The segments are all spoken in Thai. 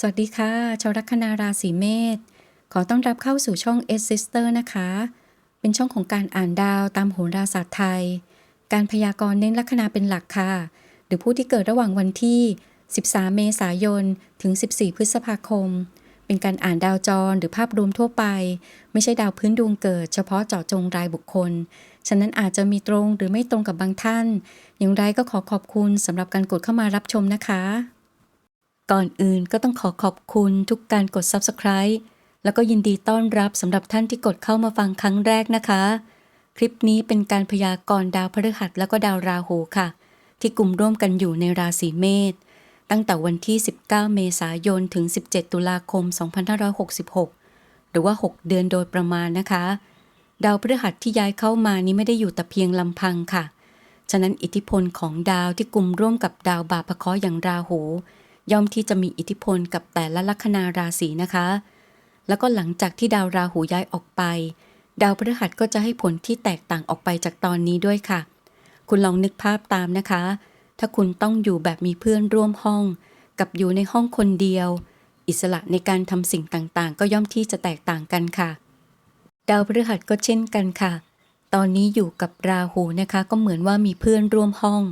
สวัสดีค่ะชาวลัคนาราศีเมษขอต้อนรับเข้าสู่ช่อง S Sister นะคะ เป็นช่องของการอ่านดาวตามโหราศาสตร์ไทย การพยากรณ์เน้นลัคนาเป็นหลักค่ะ หรือผู้ที่เกิดระหว่างวันที่ 13 เมษายน ถึง 14 พฤษภาคม เป็นการอ่านดาวจรหรือภาพรวมทั่วไป ไม่ใช่ดาวพื้นดวงเกิด เฉพาะเจาะจงรายบุคคล ฉะนั้นอาจจะมีตรงหรือไม่ตรงกับบางท่าน อย่างไรก็ขอขอบคุณสำหรับการกดเข้ามารับชมนะคะ ก่อนอื่นก็ต้องขอขอบคุณทุกการกด Subscribe แล้วก็ยินดีต้อนรับสำหรับท่านที่กดเข้ามาฟังครั้งแรกนะคะ คลิปนี้เป็นการพยากรณ์ดาวพฤหัสแล้วก็ดาวราหูค่ะ ที่กลุ่มร่วมกันอยู่ในราศีเมษตั้งแต่วันที่ 19 เมษายนถึง 17 ตุลาคม 2566 หรือว่า 6 เดือนโดยประมาณนะคะ ดาวพฤหัสที่ย้ายเข้ามานี้ไม่ได้อยู่แต่เพียงลำพังค่ะ ฉะนั้นอิทธิพลของดาวที่กลุ่มร่วมกับดาวบาปะเคราะอย่างราหู ย่อมที่จะมีอิทธิพลกับแต่ละลัคนาราศีนะคะ แล้วก็หลังจากที่ดาวราหูย้ายออกไป ดาวพฤหัสก็จะให้ผลที่แตกต่างออกไปจากตอนนี้ด้วยค่ะ คุณลองนึกภาพตามนะคะ ถ้าคุณต้องอยู่แบบมีเพื่อนร่วมห้อง กับอยู่ในห้องคนเดียว อิสระในการทำสิ่งต่างๆ ก็ย่อมที่จะแตกต่างกันค่ะ ดาวพฤหัสก็เช่นกันค่ะ ตอนนี้อยู่กับราหูนะคะ ก็เหมือนว่ามีเพื่อนร่วมห้อง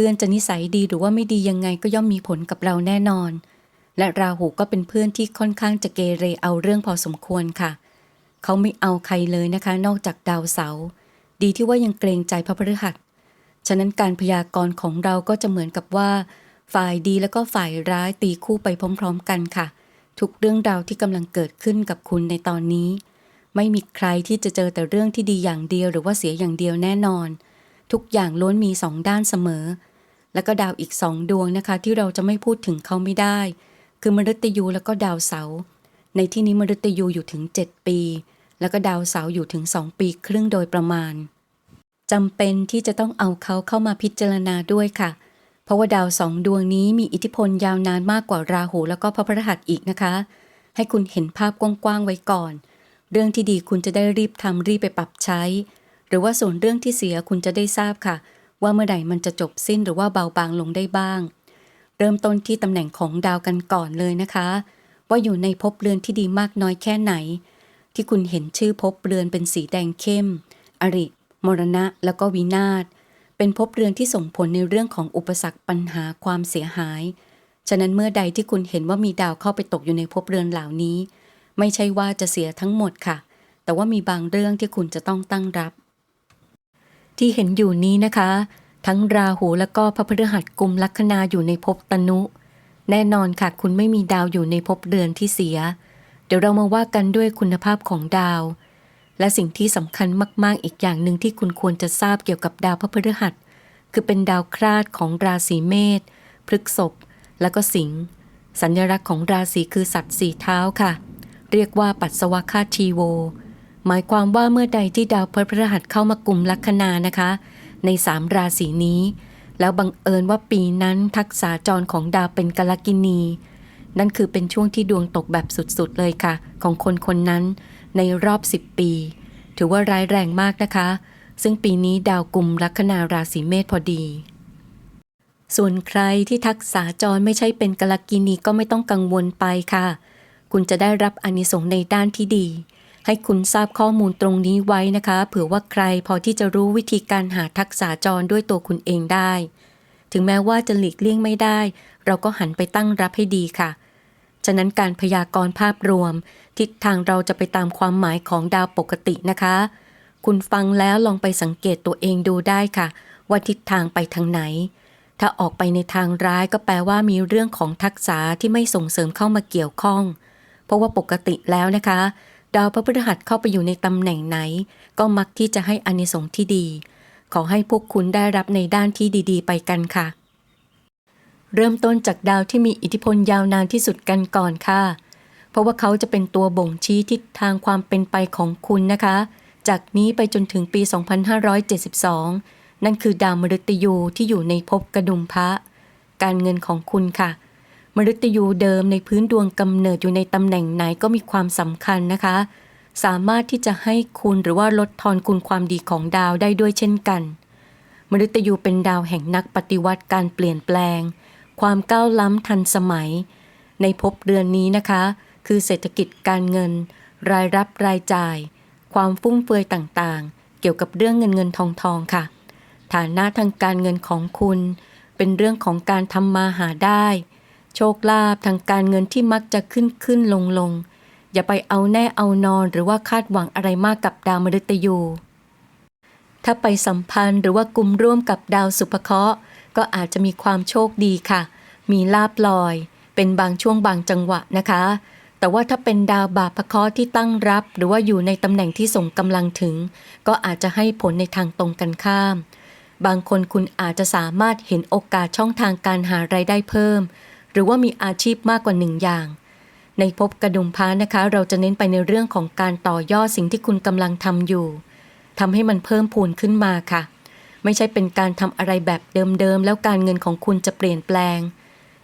พื่อนจะนิสัยดีหรือว่าไม่ดียังไงก็ย่อมมีผลกับเราแน่นอน และราหูก็เป็นเพื่อนที่ค่อนข้างจะเกเรเอาเรื่องพอสมควรค่ะ เขาไม่เอาใครเลยนะคะ นอกจากดาวเสาร์ดีที่ว่ายังเกรงใจพระพฤหัสฉะนั้นการพยากรณ์ของเราก็จะเหมือนกับว่า ฝ่ายดีแล้วก็ฝ่ายร้ายตีคู่ไปพร้อม ๆ กันค่ะ ทุกเรื่องราวที่กำลังเกิดขึ้นกับคุณในตอนนี้ ไม่มีใครที่จะเจอแต่เรื่องที่ดีอย่างเดียวหรือว่าเสียอย่างเดียวแน่นอน ทุกอย่างล้วนมีสองด้านเสมอ แล้วก็ดาวอีกสองดวงนะคะ ที่เราจะไม่พูดถึงเขาไม่ได้ คือมฤตยูแล้วก็ดาวเสา ในที่นี้มฤตยูอยู่ถึง 7 ปี แล้วก็ดาวเสาอยู่ถึง 2 ปีครึ่งโดยประมาณจำเป็นที่จะต้องเอาเขาเข้ามาพิจารณาด้วยค่ะ เพราะว่าดาวสองดวงนี้มีอิทธิพลยาวนานมากกว่าราหูแล้วก็พระพฤหัสอีกนะคะ ให้คุณเห็นภาพกว้างๆไว้ก่อน เรื่องที่ดีคุณจะได้รีบทำรีบไปปรับใช้ หรือว่าส่วนเรื่องที่เสียคุณจะได้ทราบค่ะ ว่าเมื่อใดมันจะจบสิ้นหรือว่าเบาบางลงได้บ้าง เริ่มต้นที่ตำแหน่งของดาวกันก่อนเลยนะคะ ว่าอยู่ในภพเรือนที่ดีมากน้อยแค่ไหน ที่คุณเห็นชื่อภพเรือนเป็นสีแดงเข้ม อริ มรณะ แล้วก็วินาศเป็นภพเรือนที่ส่งผลในเรื่องของอุปสรรคปัญหาความเสียหาย ฉะนั้นเมื่อใดที่คุณเห็นว่ามีดาวเข้าไปตกอยู่ในภพเรือนเหล่านี้ ไม่ใช่ว่าจะเสียทั้งหมดค่ะ แต่ว่ามีบางเรื่องที่คุณจะต้องตั้งรับ ที่เห็นอยู่นี้นะคะ ทั้งราหูและก็พระพฤหัสกุมลัคนาอยู่ในภพตนุ แน่นอนค่ะ คุณไม่มีดาวอยู่ในภพเรือนที่เสีย เดี๋ยวเรามาว่ากันด้วยคุณภาพของดาว และสิ่งที่สำคัญมาก ๆ อีกอย่างหนึ่งที่คุณควรจะทราบเกี่ยวกับดาวพระพฤหัส คือเป็นดาวคราดของราศีเมษพฤกษภและก็สิงห์สัญลักษณ์ของราศีคือสัตว์สี่เท้าค่ะ เรียกว่าปัสสวะคาทีโว หมายความว่าเมื่อใดที่ดาวพฤหัสเข้ามากลุ่มลัคนานะคะ ในสามราศีนี้ แล้วบังเอิญว่าปีนั้นทักษาจรของดาวเป็นกลกินี นั่นคือเป็นช่วงที่ดวงตกแบบสุดๆเลยค่ะ ของคนคนนั้นในรอบ 10 ปี ถือว่าร้ายแรงมากนะคะ ซึ่งปีนี้ดาวกลุ่มลัคนาราศีเมษพอดี ส่วนใครที่ทักษาจรไม่ใช่เป็นกลกินีก็ไม่ต้องกังวลไปค่ะ คุณจะได้รับอนิสงส์ในด้านที่ดี ให้คุณทราบข้อมูลตรงนี้ไว้นะคะ เผื่อว่าใครพอที่จะรู้วิธีการหาทักษาจรด้วยตัวคุณเองได้ ถึงแม้ว่าจะหลีกเลี่ยงไม่ได้ เราก็หันไปตั้งรับให้ดีค่ะ ฉะนั้นการพยากรณ์ภาพรวม ทิศทางเราจะไปตามความหมายของดาวปกตินะคะ คุณฟังแล้วลองไปสังเกตตัวเองดูได้ค่ะ ว่าทิศทางไปทางไหน ถ้าออกไปในทางร้ายก็แปลว่ามีเรื่องของทักษะที่ไม่ส่งเสริมเข้ามาเกี่ยวข้อง เพราะว่าปกติแล้วนะคะ ดาวพระพฤหัสเข้าไปอยู่ในตำแหน่งไหน ก็มักที่จะให้อานิสงส์ที่ดี ขอให้พวกคุณได้รับในด้านที่ดีๆ ไปกันค่ะ เริ่มต้นจากดาวที่มีอิทธิพลยาวนานที่สุดกันก่อนค่ะ เพราะว่าเขาจะเป็นตัวบ่งชี้ทิศทางความเป็นไปของคุณนะคะ จากนี้ไปจนถึงปี 2572 นั่นคือดาวมฤตยูที่อยู่ในภพกระดุมพระ การเงินของคุณค่ะ มฤตยูเดิมในพื้นดวงกำเนิดอยู่ในตำแหน่งไหนก็มีความสำคัญนะคะ สามารถที่จะให้คุณหรือว่าลดทอนคุณความดีของดาวได้ด้วยเช่นกัน มฤตยูเป็นดาวแห่งนักปฏิวัติการเปลี่ยนแปลง ความก้าวล้ำทันสมัย ในภพเรือนนี้นะคะ คือเศรษฐกิจการเงิน รายรับรายจ่าย ความฟุ่มเฟือยต่างๆ เกี่ยวกับเรื่องเงินเงินทองทองค่ะ ฐานะทางการเงินของคุณ เป็นเรื่องของการทำมาหาได้ โชคลาภทางการเงินที่มักจะขึ้นขึ้นลงลงอย่าไปเอาแน่เอานอนหรือว่าคาดหวังอะไรมากกับดาวมฤตยู ถ้าไปสัมพันธ์หรือว่ากลุ่มร่วมกับดาวสุภเคราะห์ก็อาจจะมีความโชคดีค่ะ มีลาบลอย เป็นบางช่วงบางจังหวะนะคะ แต่ว่าถ้าเป็นดาวบาปเคราะห์ที่ตั้งรับ หรือว่าอยู่ในตำแหน่งที่ส่งกำลังถึง ก็อาจจะให้ผลในทางตรงกันข้าม บางคนคุณอาจจะสามารถเห็นโอกาสช่องทางการหารายได้เพิ่ม หรือว่ามีอาชีพมากกว่าหนึ่งอย่าง ในภพกระดุมพ้านะคะ เราจะเน้นไปในเรื่องของการต่อยอดสิ่งที่คุณกำลังทำอยู่ทำให้มันเพิ่มพูนขึ้นมาค่ะ ไม่ใช่เป็นการทำอะไรแบบเดิมๆแล้วการเงินของคุณจะเปลี่ยนแปลง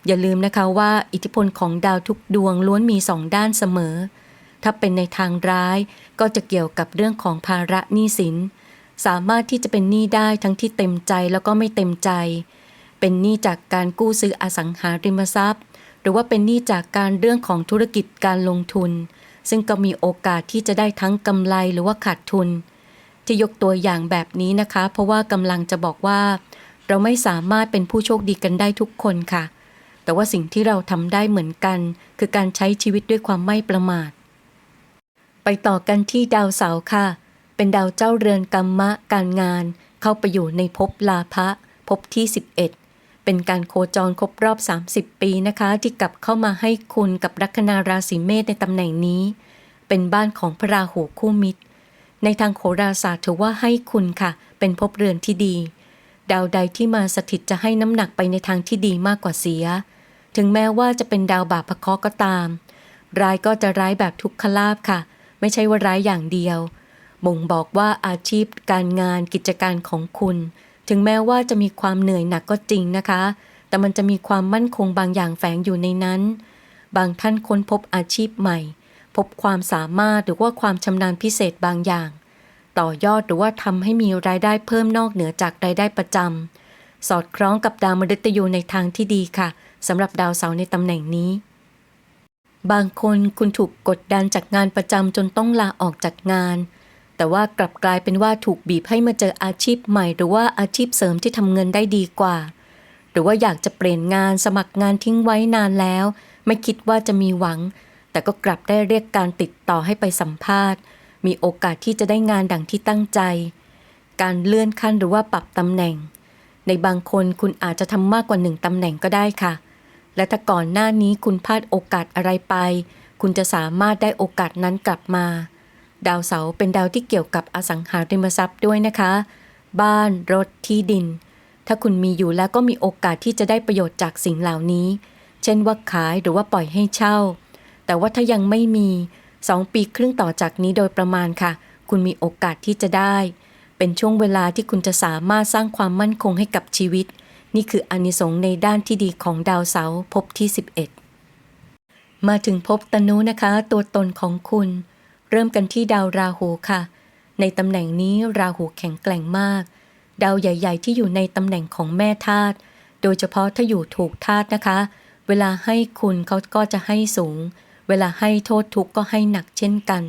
อย่าลืมนะคะว่าอิทธิพลของดาวทุกดวงล้วนมีสองด้านเสมอ ถ้าเป็นในทางร้ายก็จะเกี่ยวกับเรื่องของภาระหนี้สิน สามารถที่จะเป็นหนี้ได้ทั้งที่เต็มใจแล้วก็ไม่เต็มใจ เป็นหนี้จากการกู้ซื้ออสังหาริมทรัพย์ หรือว่าเป็นหนี้จากการเรื่องของธุรกิจการลงทุน ซึ่งก็มีโอกาสที่จะได้ทั้งกำไรหรือว่าขาดทุน ที่ยกตัวอย่างแบบนี้นะคะ เพราะว่ากำลังจะบอกว่า เราไม่สามารถเป็นผู้โชคดีกันได้ทุกคนค่ะ แต่ว่าสิ่งที่เราทำได้เหมือนกัน คือการใช้ชีวิตด้วยความไม่ประมาท ไปต่อกันที่ดาวเสาร์ค่ะ เป็นดาวเจ้าเรือนกรรมะการงาน เข้าไปอยู่ในภพลาภะภพที่ 11 เป็นการโคจรครบรอบ 30 ปีนะคะ ที่กลับเข้ามาให้คุณกับลัคนาราศีเมษในตำแหน่งนี้ เป็นบ้านของพระราหูคู่มิตร ในทางโหราศาสตร์ถือว่าให้คุณค่ะ เป็นภพเรือนที่ดี ดาวใดที่มาสถิตจะให้น้ำหนักไปในทางที่ดีมากกว่าเสีย ถึงแม้ว่าจะเป็นดาวบาปพะเคราะห์ก็ตาม ร้ายก็จะร้ายแบบทุกขลาบค่ะ ไม่ใช่ว่าร้ายอย่างเดียวบ่งบอกว่าอาชีพการงานกิจการของคุณ ถึงแม้ว่าจะมีความเหนื่อยหนักก็จริงนะคะ แต่มันจะมีความมั่นคงบางอย่างแฝงอยู่ในนั้น บางท่านค้นพบอาชีพใหม่ พบความสามารถหรือว่าความชำนาญพิเศษบางอย่าง ต่อยอดหรือว่าทำให้มีรายได้เพิ่มนอกเหนือจากรายได้ประจำสอดคล้องกับดาวมฤตยูในทางที่ดีค่ะสำหรับดาวเสาร์ในตำแหน่งนี้ บางคนคุณถูกกดดันจากงานประจำจนต้องลาออกจากงาน แต่ว่ากลับกลายเป็นว่าถูกบีบให้มาเจออาชีพใหม่ หรือว่าอาชีพเสริมที่ทำเงินได้ดีกว่า หรือว่าอยากจะเปลี่ยนงานสมัครงานทิ้งไว้นานแล้ว ไม่คิดว่าจะมีหวัง แต่ก็กลับได้เรียกการติดต่อให้ไปสัมภาษณ์ มีโอกาสที่จะได้งานดังที่ตั้งใจ การเลื่อนขั้นหรือว่าปรับตำแหน่ง ในบางคนคุณอาจจะทำมากกว่าหนึ่งตำแหน่งก็ได้ค่ะ และถ้าก่อนหน้านี้คุณพลาดโอกาสอะไรไป คุณจะสามารถได้โอกาสนั้นกลับมา ดาวเสาเป็นดาวที่เกี่ยวกับอสังหาริมทรัพย์ด้วยนะคะ บ้านรถที่ดิน ถ้าคุณมีอยู่แล้วก็มีโอกาสที่จะได้ประโยชน์จากสิ่งเหล่านี้ เช่นว่าขายหรือว่าปล่อยให้เช่า แต่ว่าถ้ายังไม่มีสองปีครึ่งต่อจากนี้โดยประมาณค่ะ คุณมีโอกาสที่จะได้ เป็นช่วงเวลาที่คุณจะสามารถสร้างความมั่นคงให้กับชีวิต นี่คืออานิสงส์ในด้านที่ดีของดาวเสาร์ภพที่ 11 มาถึงภพตนุนะคะ ตัวตนของคุณ เริ่มกันที่ดาวราหูค่ะ ในตำแหน่งนี้ราหูแข็งแกร่งมาก ดาวใหญ่ ๆ ที่อยู่ในตำแหน่งของแม่ธาตุโดยเฉพาะถ้าอยู่ถูกธาตุนะคะ เวลาให้คุณเขาก็จะให้สูง เวลาให้โทษทุกข์ก็ให้หนักเช่นกัน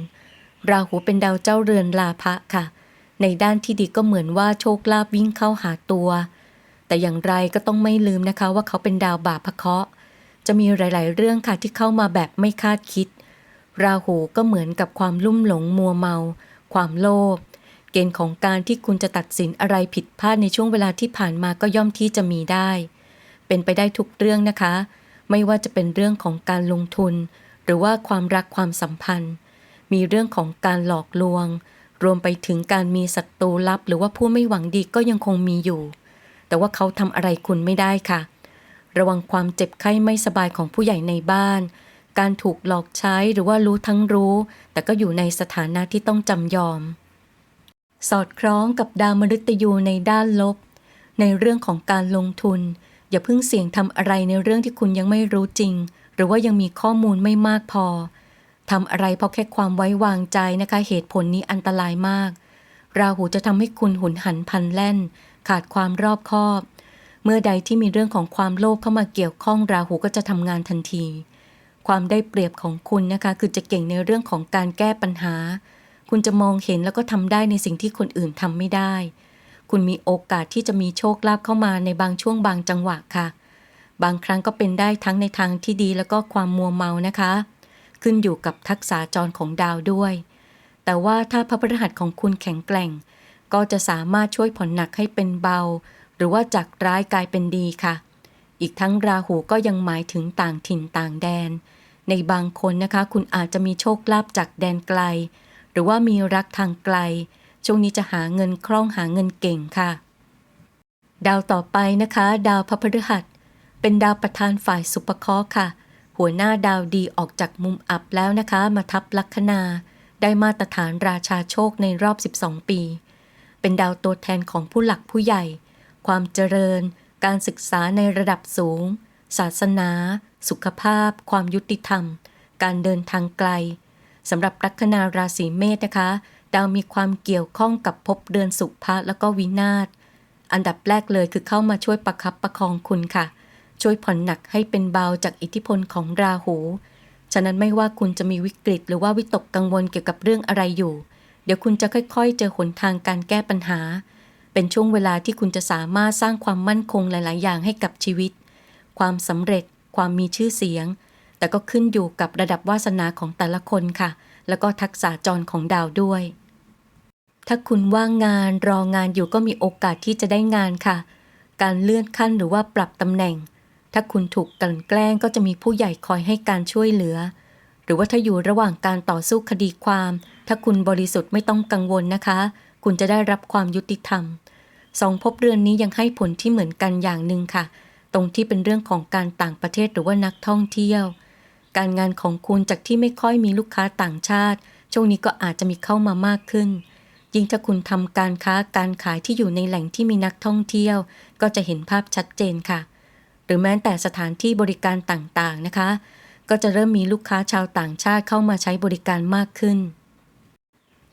ราหูเป็นดาวเจ้าเรือนลาภะค่ะ ในด้านที่ดีก็เหมือนว่าโชคลาภวิ่งเข้าหาตัว แต่อย่างไรก็ต้องไม่ลืมนะคะว่าเขาเป็นดาวบาปพะเคาะจะมีหลาย ๆ เรื่องค่ะที่เข้ามาแบบไม่คาดคิด ราหูก็เหมือนกับความลุ่มหลงมัวเมา ความโลภเกณฑ์ของการที่คุณจะตัดสินอะไรผิดพลาดในช่วงเวลาที่ผ่านมาก็ย่อมที่จะมีได้ เป็นไปได้ทุกเรื่องนะคะ ไม่ว่าจะเป็นเรื่องของการลงทุน หรือว่าความรักความสัมพันธ์ มีเรื่องของการหลอกลวง รวมไปถึงการมีศัตรูลับ หรือว่าผู้ไม่หวังดีก็ยังคงมีอยู่ แต่ว่าเขาทำอะไรคุณไม่ได้ค่ะ ระวังความเจ็บไข้ไม่สบายของผู้ใหญ่ในบ้าน การถูกหลอกใช้หรือว่ารู้ทั้งรู้ แต่ก็อยู่ในสถานะที่ต้องจำยอม สอดคล้องกับดาวมฤตยูในด้านลบ ในเรื่องของการลงทุน อย่าเพิ่งเสี่ยงทำอะไรในเรื่องที่คุณยังไม่รู้จริง หรือว่ายังมีข้อมูลไม่มากพอทำอะไรเพราะแค่ความไว้วางใจนะคะ เหตุผลนี้อันตรายมาก ราหูจะทำให้คุณหุนหันพันแล่น ขาดความรอบคอบ เมื่อใดที่มีเรื่องของความโลภเข้ามาเกี่ยวข้องราหูก็จะทำงานทันที ความได้เปรียบของคุณนะคะ คือจะเก่งในเรื่องของการแก้ปัญหา คุณจะมองเห็นแล้วก็ทำได้ในสิ่งที่คนอื่นทำไม่ได้ คุณมีโอกาสที่จะมีโชคลาภเข้ามาในบางช่วงบางจังหวะค่ะ บางครั้งก็เป็นได้ทั้งในทางที่ดีแล้วก็ความมัวเมานะคะ ขึ้นอยู่กับทักษะจรของดาวด้วย แต่ว่าถ้าพระพฤหัสของคุณแข็งแกร่ง ก็จะสามารถช่วยผ่อนหนักให้เป็นเบา หรือว่าจากร้ายกลายเป็นดีค่ะ อีกทั้งราหูก็ยังหมายถึงต่างถิ่นต่างแดน ในบางคนนะคะ คุณอาจจะมีโชคลาภจากแดนไกล หรือว่ามีรักทางไกล ช่วงนี้จะหาเงินคล่องหาเงินเก่งค่ะ ดาวต่อไปนะคะ ดาวพระพฤหัส เป็นดาวประธานฝ่ายสุปเคราะห์ค่ะ หัวหน้าดาวดีออกจากมุมอับแล้วนะคะ มาทับลัคนาได้มาตรฐานราชาโชคในรอบ 12 ปี เป็นดาวตัวแทนของผู้หลักผู้ใหญ่ ความเจริญ การศึกษาในระดับสูง ศาสนา สุขภาพ ความยุติธรรม การเดินทางไกลสำหรับลัคนาราศีเมษนะคะ ดาวมีความเกี่ยวข้องกับภพเดือนสุภะแล้วก็วินาศอันดับแรกเลยคือเข้ามาช่วยประคับประคองคุณค่ะ ช่วยผ่อนหนักให้เป็นเบาจากอิทธิพลของราหู ฉะนั้นไม่ว่าคุณจะมีวิกฤต หรือว่าวิตกกังวลเกี่ยวกับเรื่องอะไรอยู่ เดี๋ยวคุณจะค่อยๆ เจอหนทางการแก้ปัญหา เป็นช่วงเวลาที่คุณจะสามารถสร้างความมั่นคงหลาย ๆ อย่างให้กับชีวิต ความสำเร็จ ความมีชื่อเสียง แต่ก็ขึ้นอยู่กับระดับวาสนาของแต่ละคนค่ะ แล้วก็ทักษะจรของดาวด้วย ถ้าคุณว่างงานรองานอยู่ก็มีโอกาสที่จะได้งานค่ะ การเลื่อนขั้นหรือว่าปรับตำแหน่ง ถ้าคุณถูกกลั่นแกล้งก็จะมีผู้ใหญ่คอยให้การช่วยเหลือ หรือว่าถ้าอยู่ระหว่างการต่อสู้คดีความ ถ้าคุณบริสุทธิ์ไม่ต้องกังวลนะคะ คุณจะได้รับความยุติธรรมสองภพเรือนนี้ยังให้ผลที่เหมือนกันอย่างหนึ่งค่ะ ตรงที่เป็นเรื่องของการต่างประเทศหรือว่านักท่องเที่ยว การงานของคุณจากที่ไม่ค่อยมีลูกค้าต่างชาติ ช่วงนี้ก็อาจจะมีเข้ามามากขึ้น ยิ่งถ้าคุณทำการค้าการขายที่อยู่ในแหล่งที่มีนักท่องเที่ยว ก็จะเห็นภาพชัดเจนค่ะ หรือแม้แต่สถานที่บริการต่างๆนะคะ ก็จะเริ่มมีลูกค้าชาวต่างชาติเข้ามาใช้บริการมากขึ้น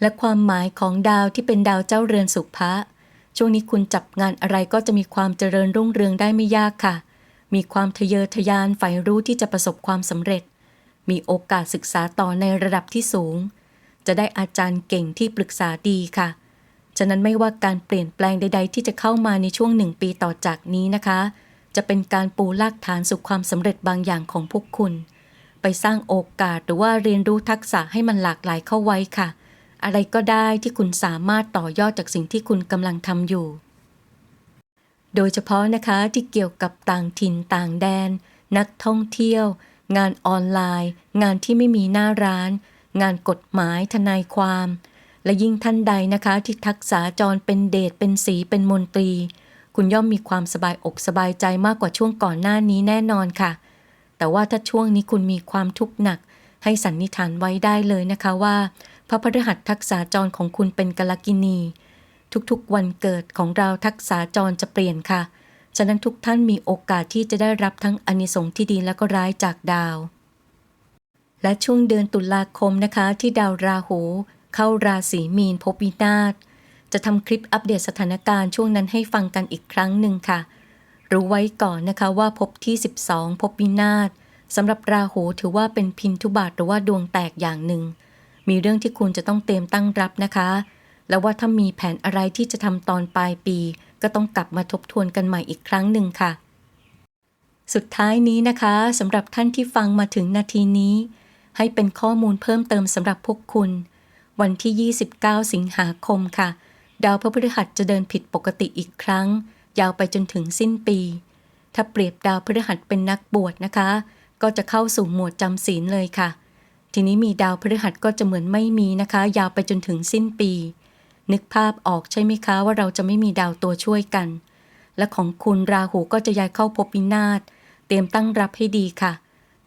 และความหมายของดาวที่เป็นดาวเจ้าเรือนสุภะช่วงนี้คุณจับงานอะไรก็จะมีความเจริญรุ่งเรืองได้ไม่ยากค่ะ มีความทะเยอทะยานใฝ่รู้ที่จะประสบความสำเร็จ มีโอกาสศึกษาต่อในระดับที่สูง จะได้อาจารย์เก่งที่ปรึกษาดีค่ะ ฉะนั้นไม่ว่าการเปลี่ยนแปลงใด ๆ ที่จะเข้ามาในช่วงหนึ่งปีต่อจากนี้นะคะ จะเป็นการปูรากฐานสู่ความสำเร็จบางอย่างของพวกคุณ ไปสร้างโอกาสหรือว่าเรียนรู้ทักษะให้มันหลากหลายเข้าไว้ค่ะ อะไรก็ได้ที่คุณสามารถต่อยอดจากสิ่งที่คุณกำลังทำอยู่ โดยเฉพาะนะคะที่เกี่ยวกับต่างถิ่นต่างแดน นักท่องเที่ยว งานออนไลน์ งานที่ไม่มีหน้าร้าน งานกฎหมายทนายความ และยิ่งท่านใดนะคะที่ทักษะจรเป็นเดชเป็นสีเป็นมนตรี คุณย่อมมีความสบายอกสบายใจมากกว่าช่วงก่อนหน้านี้แน่นอนค่ะ แต่ว่าถ้าช่วงนี้คุณมีความทุกข์หนักให้สันนิษฐานไว้ได้เลยนะคะว่า พระพฤหัสทักษะจรของคุณเป็นกลกินี ทุกๆวันเกิดของเราทักษะจรจะเปลี่ยนค่ะ ฉะนั้นทุกท่านมีโอกาสที่จะได้รับทั้งอนิสงส์ที่ดีและก็ร้ายจากดาว และช่วงเดือนตุลาคมนะคะ ที่ดาวราหูเข้าราศีมีนภพวินาศจะทำคลิปอัปเดตสถานการณ์ช่วงนั้นให้ฟังกันอีกครั้งหนึ่งค่ะ รู้ไว้ก่อนนะคะว่าภพที่ 12ภพวินาศสำหรับราหูถือว่าเป็นพินทุบาทหรือว่าดวงแตกอย่างหนึ่ง มีเรื่องที่คุณจะต้องเตรียมตั้งรับนะคะ แล้วว่าถ้ามีแผนอะไรที่จะทำตอนปลายปี ก็ต้องกลับมาทบทวนกันใหม่อีกครั้งหนึ่งค่ะ สุดท้ายนี้นะคะสำหรับท่านที่ฟังมาถึงนาทีนี้ ให้เป็นข้อมูลเพิ่มเติมสำหรับพวกคุณ วันที่ 29 สิงหาคมค่ะ ดาวพระพฤหัสจะเดินผิดปกติอีกครั้ง ยาวไปจนถึงสิ้นปี ถ้าเปรียบดาวพฤหัสเป็นนักบวชนะคะ ก็จะเข้าสู่หมวดจำศีลเลยค่ะ ทีนี้มีดาวพฤหัสก็จะเหมือนไม่มีนะคะ ยาวไปจนถึงสิ้นปี นึกภาพออกใช่ไหมคะว่าเราจะไม่มีดาวตัวช่วยกัน และของคุณราหูก็จะย้ายเข้าภพวินาศเตรียมตั้งรับให้ดีค่ะ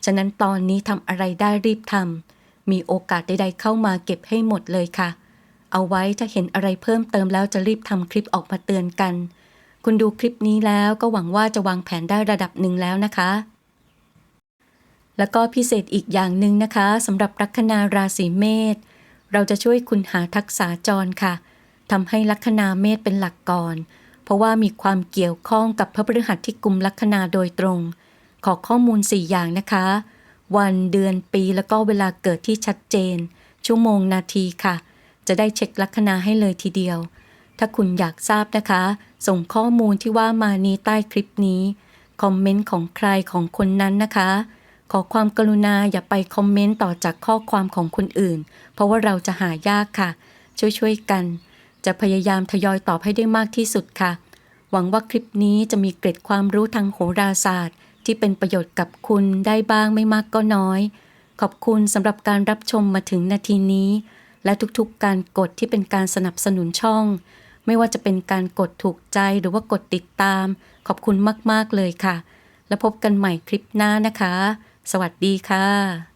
ฉะนั้นตอนนี้ทำอะไรได้รีบทำมีโอกาสใดๆเข้ามาเก็บให้หมดเลยค่ะ เอาไว้ถ้าเห็นอะไรเพิ่มเติมแล้วจะรีบทำคลิปออกมาเตือนกัน คุณดูคลิปนี้แล้วก็หวังว่าจะวางแผนได้ระดับหนึ่งแล้วนะคะ แล้วก็พิเศษอีกอย่างหนึ่งนะคะสำหรับลัคนาราศีเมษเราจะช่วยคุณหาทักษะจรค่ะทำให้ลัคนาเมษเป็นหลักก่อน เพราะว่ามีความเกี่ยวข้องกับพระพฤหัสที่กุมลัคนาโดยตรง ขอข้อมูล 4 อย่างนะคะ วันเดือนปีแล้วก็เวลาเกิดที่ชัดเจน ชั่วโมงนาทีค่ะ จะได้เช็คลัคนาให้เลยทีเดียว ถ้าคุณอยากทราบนะคะ ส่งข้อมูลที่ว่ามานี้ใต้คลิปนี้ คอมเมนต์ของใครของคนนั้นนะคะ ขอความกรุณาอย่าไปคอมเมนต์ต่อจากข้อความของคนอื่น เพราะว่าเราจะหายากค่ะ ช่วยๆกัน จะพยายามทยอยตอบให้ได้มากที่สุดค่ะ หวังว่าคลิปนี้จะมีเกร็ดความรู้ทางโหราศาสตร์ ที่เป็นประโยชน์กับคุณได้บ้างไม่มากก็น้อย ขอบคุณสำหรับการรับชมมาถึงนาทีนี้ และทุกๆการกดที่เป็นการสนับสนุนช่อง ไม่ว่าจะเป็นการกดถูกใจหรือว่ากดติดตาม ขอบคุณมากๆเลยค่ะ แล้วพบกันใหม่คลิปหน้านะคะ สวัสดีค่ะ